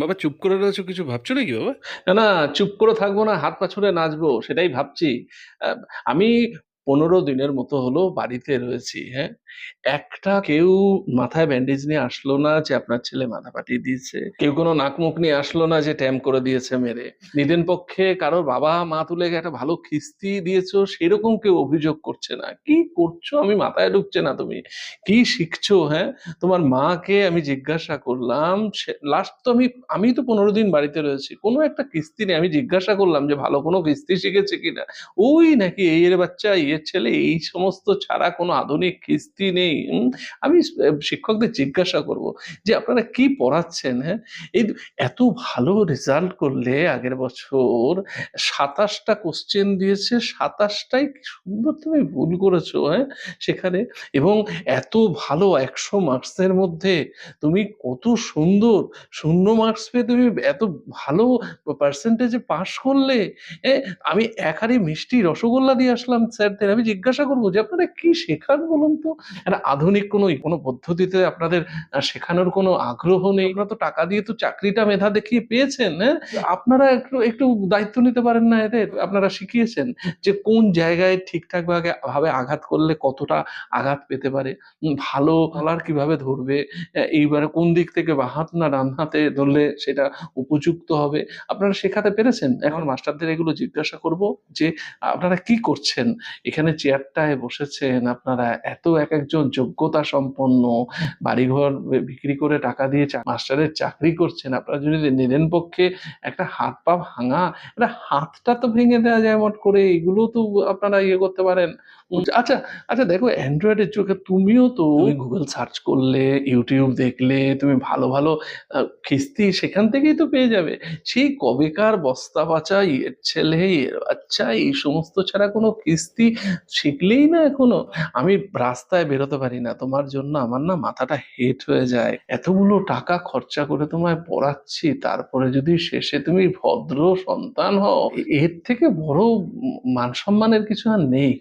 বাবা, চুপ করে রয়েছো, কিছু ভাবছ নাকি বাবা? না না, চুপ করে থাকব না, হাত পা ছুড়ে নাচবো, সেটাই ভাবছি। আমি পনেরো দিনের মতো হলো বাড়িতে রয়েছি হ্যাঁ। একটা কেউ মাথায় ব্যান্ডেজ নিয়ে আসলো না যে আপনার ছেলে মাথা পাঠিয়ে দিয়েছে। কেউ কোনো নাক মুখ নিয়ে আসলো না যে ট্যাম করে দিয়েছে মেরে। নিদেন পক্ষে কারোর বাবা মা তুলে একটা ভালো খিস্তি দিয়েছ, সেরকম কেউ অভিযোগ করছে না। কি করছ? আমি মাথায় ঢুকছে না তুমি। কি শিখছো হ্যাঁ? তোমার মাকে আমি জিজ্ঞাসা করলাম লাস্ট তো আমি আমি তো পনেরো দিন বাড়িতে রয়েছি। কোনো একটা কিস্তি নেই। আমি জিজ্ঞাসা করলাম যে ভালো কোনো কিস্তি শিখেছে কিনা? ওই নাকি এই বাচ্চা ইয়ের ছেলে এই সমস্ত ছাড়া কোনো আধুনিক কিস্তি নেই। আমি শিক্ষকদের জিজ্ঞাসা করব যে আপনারা কি পড়াচ্ছেন হ্যাঁ? এই এত ভালো রেজাল্ট করলে আগের বছর সাতাশটা কোশ্চেন দিয়েছে সাতাশটাই সুন্দর তুমি ভুল করেছ হ্যাঁ? সেখানে এবং এত ভালো একশো মার্কসের মধ্যে তুমি কত সুন্দর শূন্য মার্কস পেয়ে তুমি এত ভালো পার্সেন্টেজে পাশ করলে এ, আমি এক হাড়ি মিষ্টি রসগোল্লা দিয়ে আসলাম স্যারদের আমি জিজ্ঞাসা করব যে আপনারা কি শেখান বলুন তো? আধুনিক কোনো কোনো পদ্ধতিতে আপনাদের শেখানোর কোনো আগ্রহ নেই? আপনারা তো টাকা দিয়ে তো চাকরিটা মেধা দেখিয়ে পেয়েছেন হ্যাঁ? আপনারা একটু একটু দায়িত্ব নিতে পারেন না এদের, আপনারা শিখিয়েছেন যে কোন জায়গায় ঠিকঠাক ভাবে ভাবে আঘাত করলে কতটা আঘাত পেতে পারে? ভালো কলার কীভাবে ধরবে? এইবারে কোন দিক থেকে বা হাত না ডান হাতে ধরলে সেটা উপযুক্ত হবে? আপনারা শেখাতে পেরেছেন? এখন মাস্টারদের এগুলো জিজ্ঞাসা করব যে আপনারা কি করছেন? এখানে চেয়ারটায় বসেছেন আপনারা এত এক একজন যোগ্যতা সম্পন্ন বাড়িঘর বিক্রি করে টাকা দিয়ে মাস্টারের চাকরি করছেন আপনারা যদি নিদেন পক্ষে একটা হাত পা ভাঙা একটা হাতটা তো ভেঙে দেওয়া যায় মট করে এগুলো তো আপনারা ইয়ে করতে পারেন। আচ্ছা আচ্ছা দেখো অ্যান্ড্রয়েডের চোখে তুমিও তো গুগল সার্চ করলে ইউটিউব দেখলে তুমি ভালো ভালো খিস্তি সেখান থেকেই তো পেয়ে যাবে। সেই কবেকার বস্তা বাচা এর ছেলে এর বাচ্চা এই সমস্ত ছাড়া কোনো কিস্তি শিখলেই না এখনও? আমি রাস্তায় বেরোতে পারি না। তোমার জন্য আমার না মাথাটা হেট হয়ে যায়। এতগুলো টাকা খরচা করে তোমায় পড়াচ্ছি, তারপরে যদি শেষে তুমি ভদ্র সন্তান হও এর থেকে বড় মান সম্মানের কিছু আর নেই।